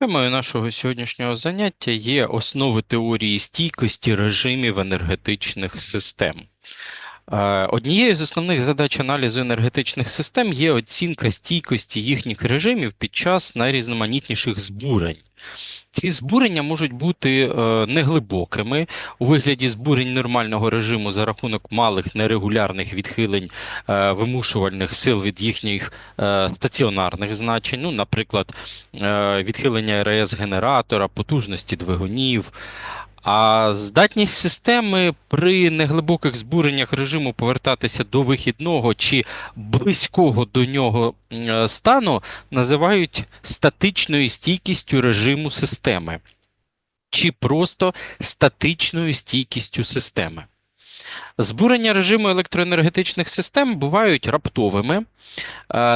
Темою нашого сьогоднішнього заняття є основи теорії стійкості режимів енергетичних систем. Е, Однією з основних задач аналізу енергетичних систем є оцінка стійкості їхніх режимів під час найрізноманітніших збурень. Ці збурення можуть бути е, неглибокими у вигляді збурень нормального режиму за рахунок малих нерегулярних відхилень е, вимушувальних сил від їхніх стаціонарних значень, ну, наприклад, відхилення РС генератора, потужності двигунів. А здатність системи при неглибоких збуреннях режиму повертатися до вихідного чи близького до нього е, стану називають статичною стійкістю режиму системи, чи просто статичною стійкістю системи. Збурення режиму електроенергетичних систем бувають раптовими е,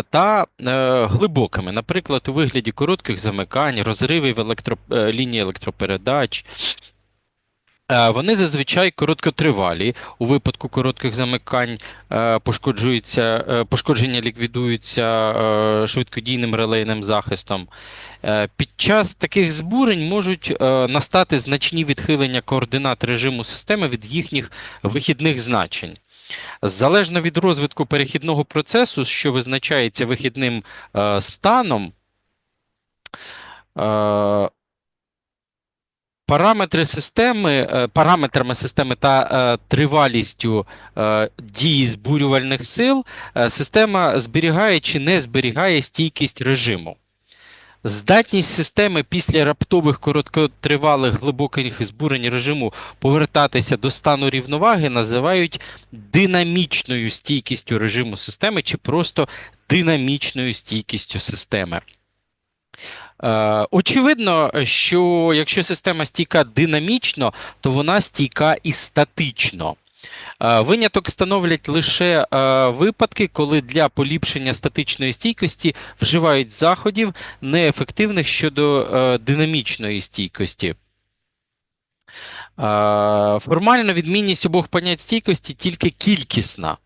та е, глибокими, наприклад, у вигляді коротких замикань, розривів електро... лінії електропередач. Е, Вони зазвичай короткотривалі. У випадку коротких замикань е, пошкоджуються, е, пошкодження ліквідуються швидкодійним релейним захистом. Під час таких збурень можуть настати значні відхилення координат режиму системи від їхніх вихідних значень. Залежно від розвитку перехідного процесу, що визначається вихідним станом, Параметри системи, е, параметрами системи та е, тривалістю е, дії збурювальних сил система зберігає чи не зберігає стійкість режиму. Здатність системи після раптових короткотривалих глибоких збурень режиму повертатися до стану рівноваги називають динамічною стійкістю режиму системи чи просто динамічною стійкістю системи. Е, Очевидно, що якщо система стійка динамічно, то вона стійка і статично. Е, Виняток становлять лише е, випадки, коли для поліпшення статичної стійкості вживають заходів неефективних щодо динамічної стійкості. Формально відмінність обох понять стійкості тільки кількісна.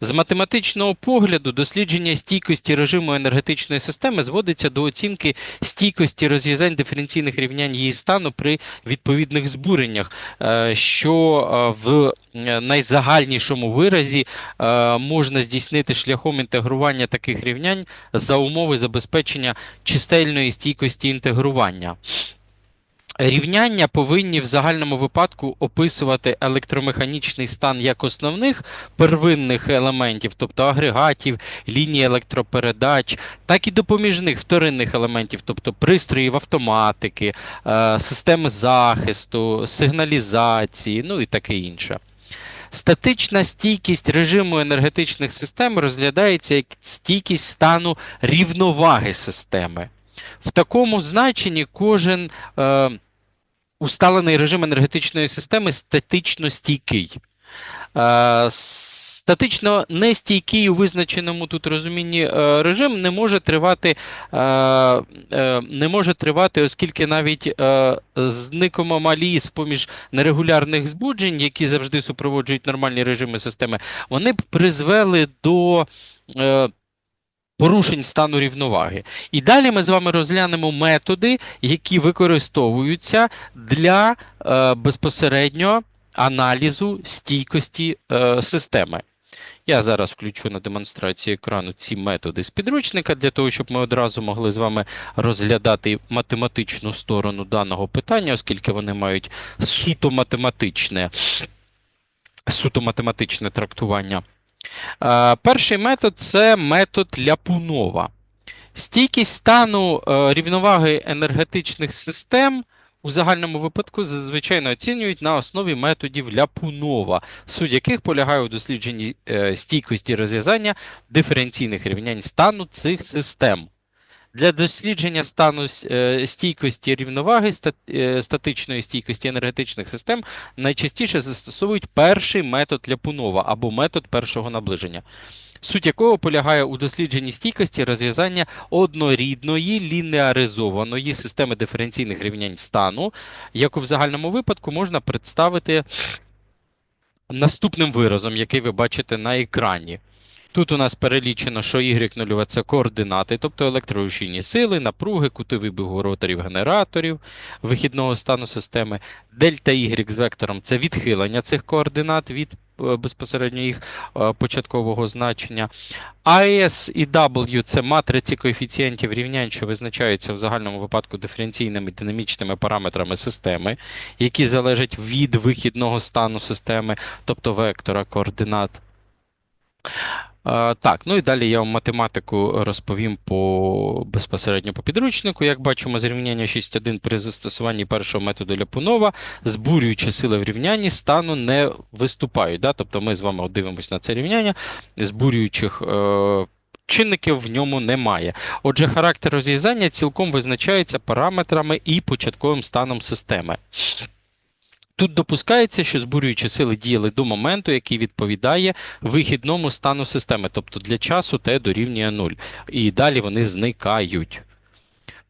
З математичного погляду дослідження стійкості режиму енергетичної системи зводиться до оцінки стійкості розв'язань диференційних рівнянь її стану при відповідних збуреннях, е, що е, в е, найзагальнішому виразі можна здійснити шляхом інтегрування таких рівнянь за умови забезпечення чистельної стійкості інтегрування. Рівняння повинні в загальному випадку описувати електромеханічний стан як основних первинних елементів, тобто агрегатів, ліній електропередач, так і допоміжних вторинних елементів, тобто пристроїв автоматики, е, системи захисту, сигналізації, ну і таке інше. Статична стійкість режиму енергетичних систем розглядається як стійкість стану рівноваги системи. В такому значенні кожен е, усталений режим енергетичної системи статично стійкий. Е, Статично нестійкий у визначеному тут розумінні е, режим не може тривати, е, не може тривати, оскільки навіть е, зникомо малі з-поміж нерегулярних збуджень, які завжди супроводжують нормальні режими системи, вони б призвели до. Порушень стану рівноваги. І далі ми з вами розглянемо методи, які використовуються для е, безпосередньо аналізу стійкості е, системи. Я зараз включу на демонстрацію екрану ці методи з підручника для того, щоб ми одразу могли з вами розглядати математичну сторону даного питання, оскільки вони мають суто математичне, суто математичне трактування. Е, Перший метод це метод Ляпунова. Стійкість стану е, рівноваги енергетичних систем у загальному випадку зазвичай оцінюють на основі методів Ляпунова, суть яких полягає у дослідженні е, стійкості розв'язання диференційних рівнянь стану цих систем. Для дослідження стану е, стійкості рівноваги е, статичної стійкості енергетичних систем найчастіше застосовують перший метод Ляпунова або метод першого наближення, суть якого полягає у дослідженні стійкості розв'язання однорідної лінеаризованої системи диференційних рівнянь стану, яку в загальному випадку можна представити наступним виразом, який ви бачите на екрані. Тут у нас перелічено, що y нульова це координати, тобто електрорушійні сили, напруги, кути вибігу роторів генераторів вихідного стану системи. Дельта y з вектором це відхилення цих координат від е, безпосередньо їх е, початкового значення. AS і W це матриці коефіцієнтів рівнянь, що визначаються в загальному випадку диференційними динамічними параметрами системи, які залежать від вихідного стану системи, тобто вектора координат. Так, ну і далі я вам математику розповім по безпосередньо по підручнику. Як бачимо, зрівняння 6.1 при застосуванні першого методу Ляпунова, збурюючі сили в рівнянні стану не виступають. Да? Тобто ми з вами дивимося на це рівняння, збурюючих е, чинників в ньому немає. Отже, характер розв'язання цілком визначається параметрами і початковим станом системи. Тут допускається, що збурюючі сили діяли до моменту, який відповідає вихідному стану системи, тобто для часу Т дорівнює 0. І далі вони зникають.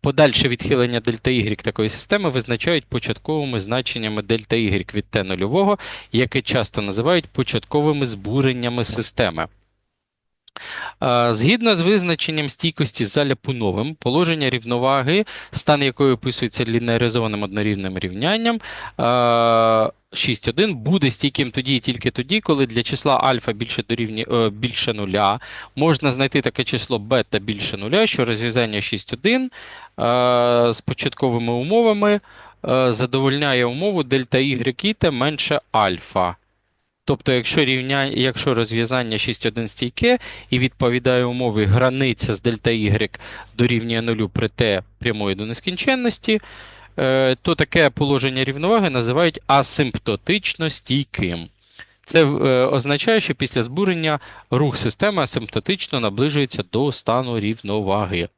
Подальше відхилення дельта y такої системи визначають початковими значеннями дельта y від Т нульового, яке часто називають початковими збуреннями системи. Е, Згідно з визначенням стійкості за Ляпуновим, положення рівноваги, стан якої описується лінеаризованим однорівним рівнянням, е, 6.1 буде стійким тоді і тільки тоді, коли для числа альфа більше дорівнює е, більше нуля можна знайти таке число бета більше нуля, що розв'язання 6.1 е, з початковими умовами е, задовольняє умову дельта y менше альфа. Тобто, якщо рівня... якщо розв'язання 6.1 стійке і відповідає умові границя з дельта y дорівнює нулю при t прямої до нескінченності, е, то таке положення рівноваги називають асимптотично стійким. Це е, означає, що після збурення рух системи асимптотично наближується до стану рівноваги.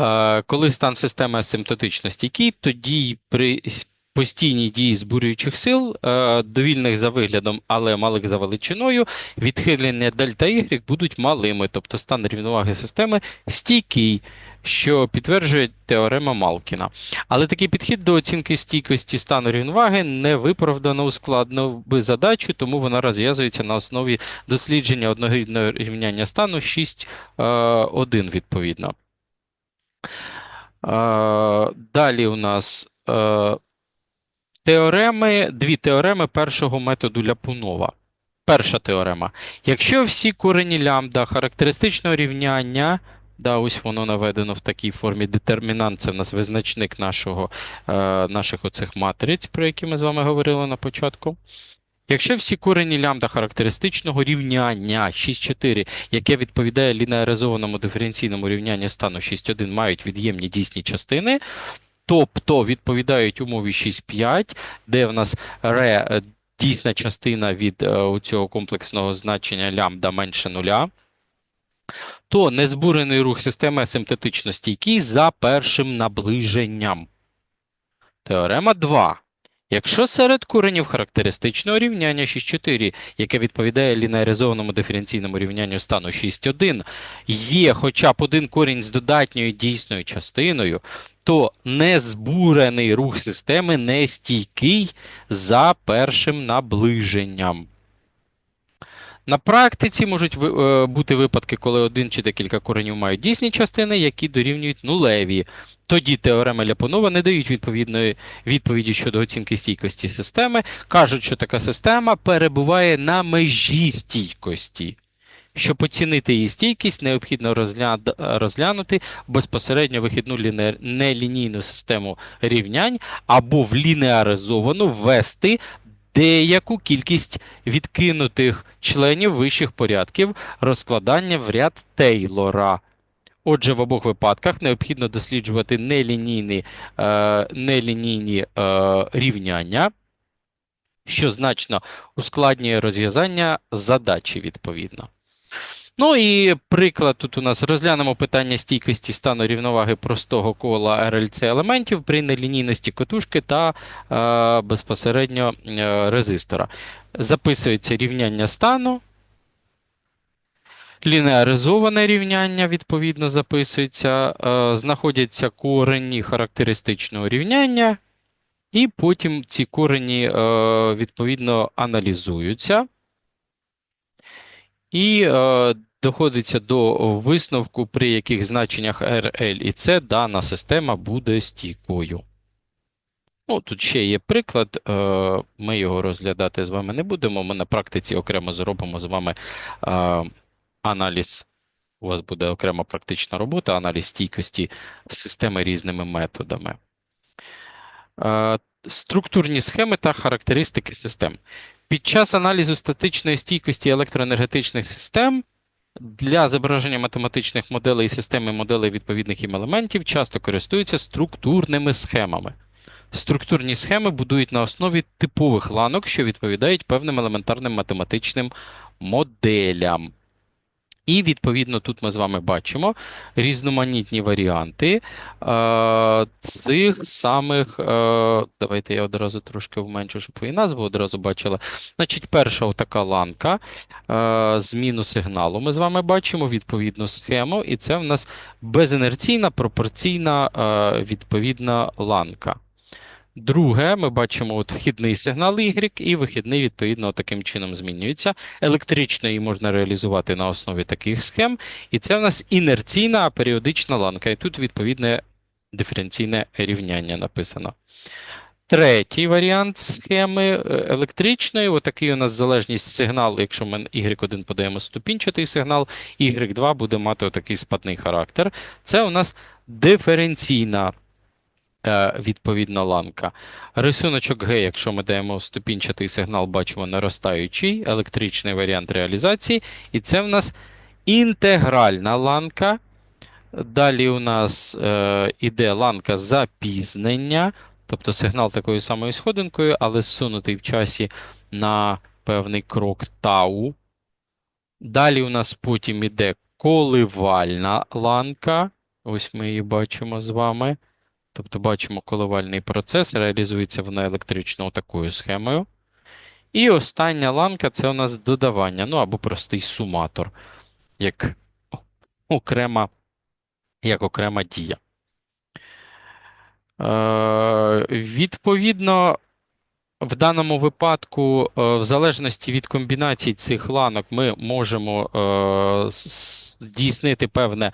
Е, Коли стан системи асимптотично стійкий, тоді при постійній дії збурюючих сил, е, довільних за виглядом, але малих за величиною, відхилення дельта y будуть малими, тобто стан рівноваги системи стійкий, що підтверджує теорема Малкіна. Але такий підхід до оцінки стійкості стану рівноваги не виправдано ускладнив би задачу, тому вона розв'язується на основі дослідження однорідного рівняння стану 6.1 відповідно. Е, Далі у нас е, теореми, дві теореми першого методу Ляпунова. Перша теорема. Якщо всі корені лямбда характеристичного рівняння, да, ось воно наведено в такій формі детермінант, це в нас визначник нашого, е, наших оцих матриць, про які ми з вами говорили на початку. Якщо всі корені лямбда характеристичного рівняння 6,4, яке відповідає лінеаризованому диференційному рівнянню стану 6,1, мають від'ємні дійсні частини, тобто відповідають умові 6,5, де в нас ре е, дійсна частина від е, цього комплексного значення лямбда менше нуля, то незбурений рух системи асимптотично стійкий за першим наближенням. Теорема 2. Якщо серед коренів характеристичного рівняння 6,4, яке відповідає лінеаризованому диференційному рівнянню стану 6,1, є хоча б один корінь з додатньою дійсною частиною, то незбурений рух системи не стійкий за першим наближенням. На практиці можуть е, бути випадки, коли один чи декілька коренів мають дійсні частини, які дорівнюють нулеві. Тоді теореми Ляпунова не дають відповідної відповіді щодо оцінки стійкості системи, кажуть, що така система перебуває на межі стійкості. Щоб оцінити її стійкість, необхідно розгля- розглянути безпосередньо вихідну нелінійну систему рівнянь або в лінеаризовану ввести деяку кількість відкинутих членів вищих порядків розкладання в ряд Тейлора. Отже, в обох випадках необхідно досліджувати нелінійні, е, нелінійні е, рівняння, що значно ускладнює розв'язання задачі відповідно. Ну і приклад тут у нас розглянемо питання стійкості стану рівноваги простого кола РЛЦ елементів при нелінійності котушки та е, безпосередньо е, резистора. Записується рівняння стану. Лінеаризоване рівняння, відповідно, записується, е, знаходяться корені характеристичного рівняння, і потім ці корені, е, відповідно, аналізуються. І е, доходиться до висновку, при яких значеннях R, L і C дана система буде стійкою. Ну, тут ще є приклад, е, ми його розглядати з вами не будемо. Ми на практиці окремо зробимо з вами е, аналіз. У вас буде окрема практична робота, аналіз стійкості системи різними методами. Е, Структурні схеми та характеристики систем. Під час аналізу статичної стійкості електроенергетичних систем для зображення математичних моделей і системи моделей відповідних їм елементів часто користуються структурними схемами. Структурні схеми будують на основі типових ланок, що відповідають певним елементарним математичним моделям. І, відповідно, тут ми з вами бачимо різноманітні варіанти е, цих самих. Е, давайте я одразу трошки вменшу, щоб ви і назву одразу бачили. Значить, перша така ланка е, зміну сигналу. Ми з вами бачимо відповідну схему, і це в нас безінерційна пропорційна е, відповідна ланка. Друге, ми бачимо от вхідний сигнал Y, і вихідний, відповідно, таким чином змінюється. Електрично її можна реалізувати на основі таких схем. І це в нас інерційна періодична ланка. І тут відповідне диференційне рівняння написано. Третій варіант схеми е, електричної. Отакий у нас залежність сигналу, якщо ми Y1 подаємо ступінчатий сигнал, Y2 буде мати отакий спадний характер. Це у нас диференційна відповідна ланка. Рисуночок Г, якщо ми даємо ступінчатий сигнал, бачимо наростаючий електричний варіант реалізації. І це в нас інтегральна ланка. Далі у нас е, іде ланка запізнення, тобто сигнал такою самою сходинкою, але зсунутий в часі на певний крок тау. Далі у нас потім іде коливальна ланка. Ось ми її бачимо з вами. Тобто бачимо коливальний процес, реалізується вона електрично такою схемою. І остання ланка це у нас додавання, ну або простий суматор, як окрема, як окрема дія. Е, відповідно, в даному випадку, е, в залежності від комбінацій цих ланок, ми можемо е, здійснити певне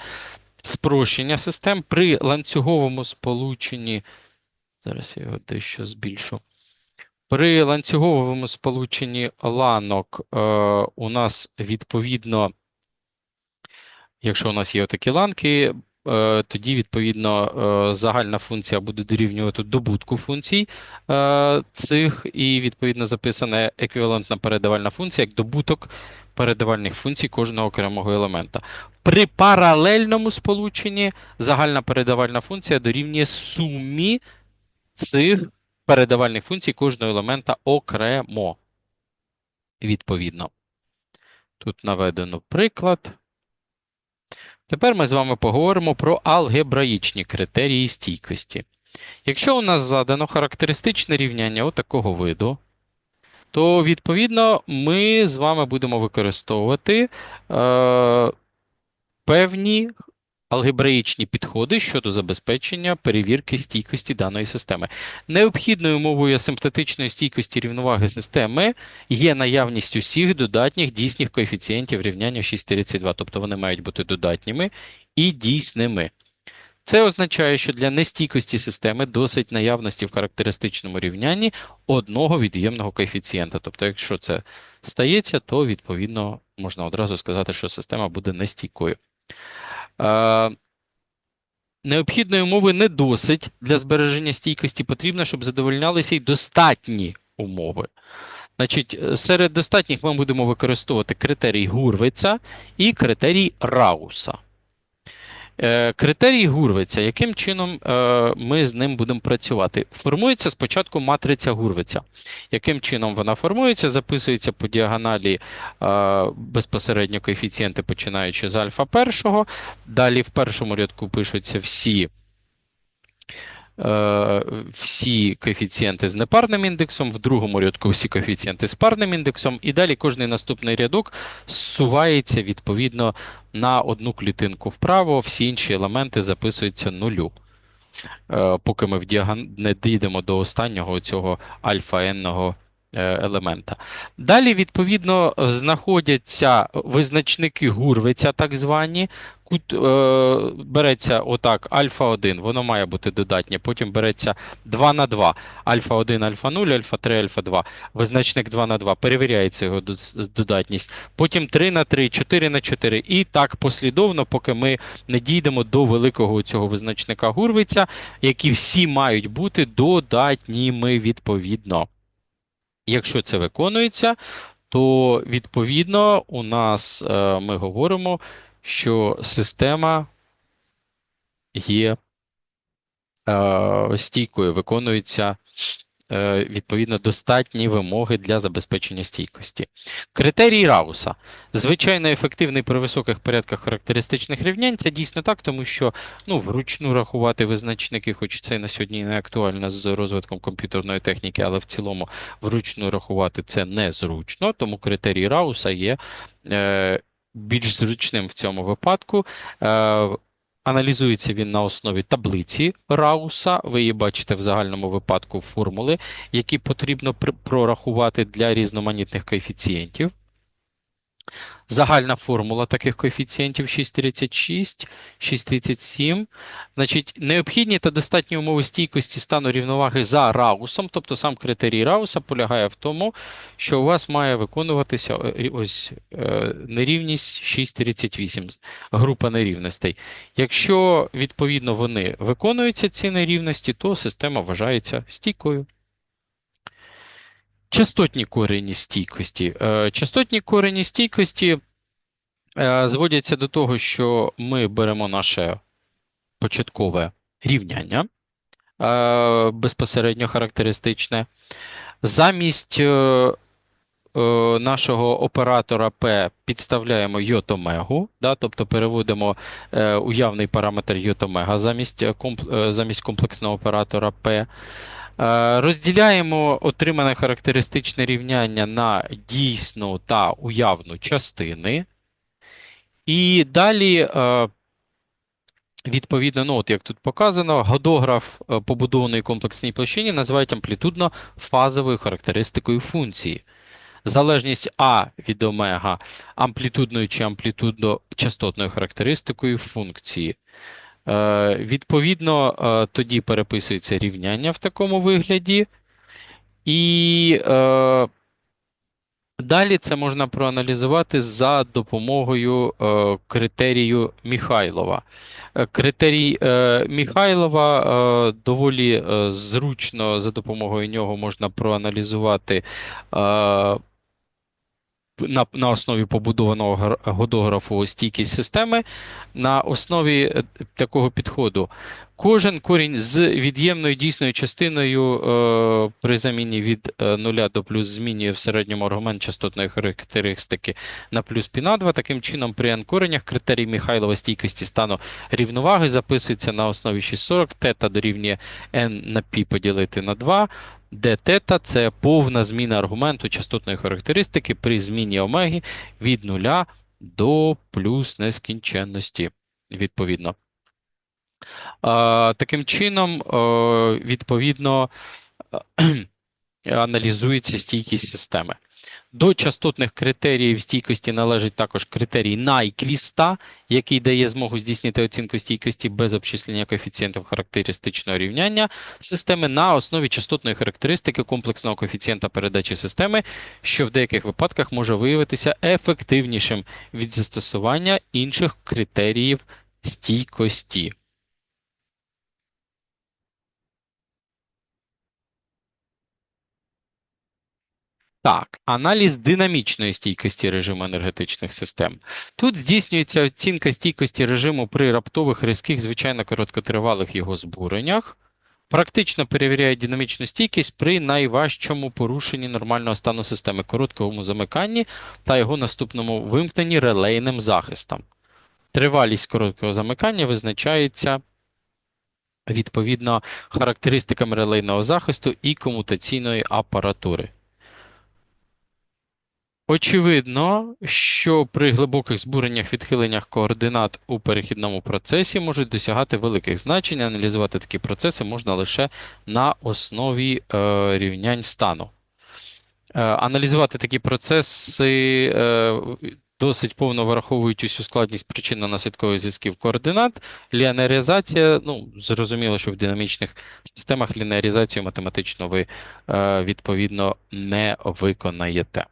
спрощення систем при ланцюговому сполученні. Зараз я його дещо збільшу. При ланцюговому сполученні ланок е, у нас відповідно, якщо у нас є отакі ланки, е, тоді, відповідно, е, загальна функція буде дорівнювати добутку функцій е, цих, і, відповідно, записана еквівалентна передавальна функція як добуток передавальних функцій кожного окремого елемента. При паралельному сполученні загальна передавальна функція дорівнює сумі цих передавальних функцій кожного елемента окремо. Відповідно. Тут наведено приклад. Тепер ми з вами поговоримо про алгебраїчні критерії стійкості. Якщо у нас задано характеристичне рівняння отакого виду, то, відповідно, ми з вами будемо використовувати е, певні алгебраїчні підходи щодо забезпечення перевірки стійкості даної системи. Необхідною умовою асимптотичної стійкості рівноваги системи є наявність усіх додатніх дійсних коефіцієнтів рівняння 6,32, тобто вони мають бути додатніми і дійсними. Це означає, що для нестійкості системи досить наявності в характеристичному рівнянні одного від'ємного коефіцієнта. Тобто, якщо це стається, то відповідно можна одразу сказати, що система буде нестійкою. Необхідної умови не досить для збереження стійкості, потрібно, щоб задовольнялися й достатні умови. Значить, Серед достатніх ми будемо використовувати критерій Гурвица і критерій Рауса. Е, Критерій Гурвиця, яким чином е, ми з ним будемо працювати? Формується спочатку матриця Гурвиця. Яким чином вона формується? Записується по діагоналі е, безпосередньо коефіцієнти, починаючи з альфа першого. Далі в першому рядку пишуться всі. Всі коефіцієнти з непарним індексом, в другому рядку всі коефіцієнти з парним індексом, і далі кожний наступний рядок зсувається відповідно на одну клітинку вправо, всі інші елементи записуються нулю. Поки ми в діагон... не дійдемо до останнього цього альфа-енного е, елемента. Далі, відповідно, знаходяться визначники Гурвиця, так звані. Кут, е, береться отак альфа 1, воно має бути додатнє. Потім береться 2 на 2, альфа 1, альфа 0, альфа 3, альфа 2. Визначник 2 на 2, перевіряється його додатність. Потім 3 на 3, 4 на 4. І так послідовно, поки ми не дійдемо до великого цього визначника Гурвиця, які всі мають бути додатніми відповідно. Якщо це виконується, то відповідно у нас е, ми говоримо, що система є е, стійкою, виконуються е, відповідно достатні вимоги для забезпечення стійкості. Критерій Рауса. Звичайно, ефективний при високих порядках характеристичних рівнянь. Це дійсно так, тому що ну, вручну рахувати визначники, хоч це на сьогодні не актуально з розвитком комп'ютерної техніки, але в цілому вручну рахувати це незручно, тому критерій Рауса є е, більш зручним в цьому випадку. Аналізується він на основі таблиці Рауса. Ви її бачите в загальному випадку формули, які потрібно прорахувати для різноманітних коефіцієнтів. Загальна формула таких коефіцієнтів 6,36, 6,37. Значить, необхідні та достатні умови стійкості стану рівноваги за Раусом, тобто сам критерій Рауса полягає в тому, що у вас має виконуватися е, ось е, нерівність 6,38, група нерівностей. Якщо, відповідно, вони виконуються, ці нерівності, то система вважається стійкою. Частотні корені стійкості. Е, Частотні корені стійкості е, зводяться до того, що ми беремо наше початкове рівняння е, безпосередньо характеристичне. Замість нашого оператора P підставляємо йот-омегу, тобто переводимо уявний параметр йот-омега замість комплексного оператора P. Е, Розділяємо отримане характеристичне рівняння на дійсну та уявну частини. І далі, е, відповідно, ну, от як тут показано, годограф е, побудованої комплексній площині називають амплітудно-фазовою характеристикою функції. Залежність А від омега амплітудною чи амплітудно-частотною характеристикою функції. Е, Відповідно, е, тоді переписується рівняння в такому вигляді. І е, далі це можна проаналізувати за допомогою критерію Міхайлова. Критерій Міхайлова доволі зручно за допомогою нього можна проаналізувати. На, на основі побудованого годографу стійкість системи, на основі е, такого підходу. Кожен корінь з від'ємною дійсною частиною е, при заміні від е, 0 до плюс змінює в середньому аргумент частотної характеристики на плюс пі на 2. Таким чином, при n-коренях критерій Михайлова стійкості стану рівноваги записується на основі 640, тета дорівнює n на π поділити на 2, де тета – це повна зміна аргументу частотної характеристики при зміні омеги від 0 до плюс нескінченності, відповідно. Таким чином, е, відповідно, аналізується стійкість системи. До частотних критеріїв стійкості належить також критерій Найквіста, який дає змогу здійснити оцінку стійкості без обчислення коефіцієнтів характеристичного рівняння системи на основі частотної характеристики комплексного коефіцієнта передачі системи, що в деяких випадках може виявитися ефективнішим від застосування інших критеріїв стійкості. Так, аналіз динамічної стійкості режиму енергетичних систем. Тут здійснюється оцінка стійкості режиму при раптових різких, звичайно короткотривалих його збуреннях. Практично перевіряє динамічну стійкість при найважчому порушенні нормального стану системи, короткому замиканні та його наступному вимкненні релейним захистом. Тривалість короткого замикання визначається відповідно характеристиками релейного захисту і комутаційної апаратури. Очевидно, що при глибоких збуреннях відхиленнях координат у перехідному процесі можуть досягати великих значень. Аналізувати такі процеси можна лише на основі е, рівнянь стану. Е, Аналізувати такі процеси е, досить повно враховують усю складність причинно-наслідкових зв'язків координат. Ліанеризація, ну, зрозуміло, що в динамічних системах ліneаризацію математично ви е, відповідно не виконаєте.